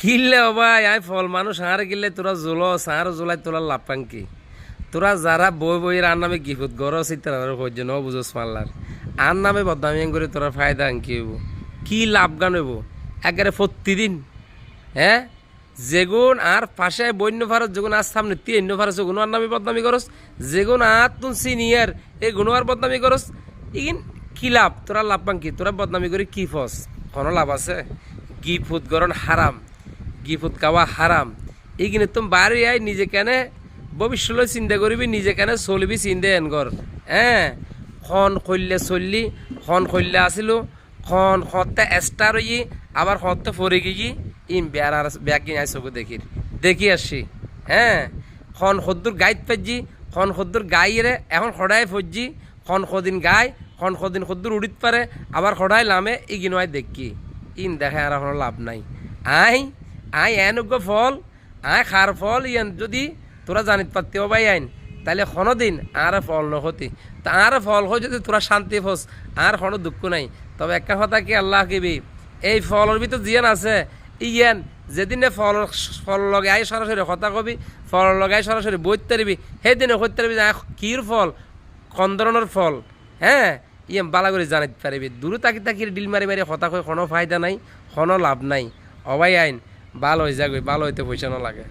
কিনলে ভাই I fall, মানুষ হাঁড় কিনলে তোরা জোল সার জোলাই তোরা লাভ পান কি তোরা যারা বই বই আর নামে গিফুত গর চিত্রার হইজ ন বুঝোস পাল্লার আর নামে বদনামি করে তোরা ফায়দা কি হইব। কি লাভ গান হইব? একেবারে প্রতিদিন হ্যাঁ যেগুন আর পাশে বন্য ভারত যেগুন আর সামনে তিন ভারত যেগুন আর নামে বদনামি করস, যেগুন আর তুন সিনিয়র এই গুণ আর বদনামি করস। ইগিন, কি লাভ? তোরা লাভ পান কি তোরা বদনামি করে কি ফস? কোনো লাভ আছে? গিফুত গরণ হারাম। গিফুত খাওয়া হারাম। এইখানে তুমি বাড়ি আই নিজে কেনে ভবিষ্যৎ চিন্তা করবি, নিজে কেনে চলিবি চিন্তা এন কর হ্যাঁ? খন খৈল্লে চললি, খন খৈল্লে আসিল, খন সত্তে এষ্টার ই আবার সত্তে ফরে গিয়ে ইম আর বেয়া কিনে চকু দেখির। দেখি আসছি হ্যাঁ? খন সদ্দুর গাইত পাইজি খন সদ্দুর গাইরে এখন সদায় ফজি খন সদিন গাই, খন সদিন সদ্দুর উড়িত পারে, আবার সদায় লামে ইগিনয় দেখি। ইন দেখে আর লাভ নাই। আই? আই এনুগ্য ফল, আই খার ফল, ইয়ান যদি তোরা জানিত পারতেও পাই আইন তাহলে দিন আর ফল নহতি। তা আর ফল হয় যদি তোরা শান্তি ফস আর কোনো দুঃখ নাই। তবে একটা কথা কি আল্লাহ কিবি? এই ফলের ভিতর জিয়ান আছে ইয়ান যেদিনে ফল ফল লগাই সরাসরি কথা কবি ফল লগাই সরাসরি বইতে পারবি সেইদিনে হইতে পারবি যে কির ফল কোন ফল হ্যাঁ ইয়ে বালা করে জানাইতে পারবি দূরে তাকি তাকি ডিল মারি মারি হতা করে কোনো ফায়দা নাই কোনো লাভ নাই। অবাই আইন। ভালো হয়ে যাবে ভালো হইতে পয়সা না লাগে।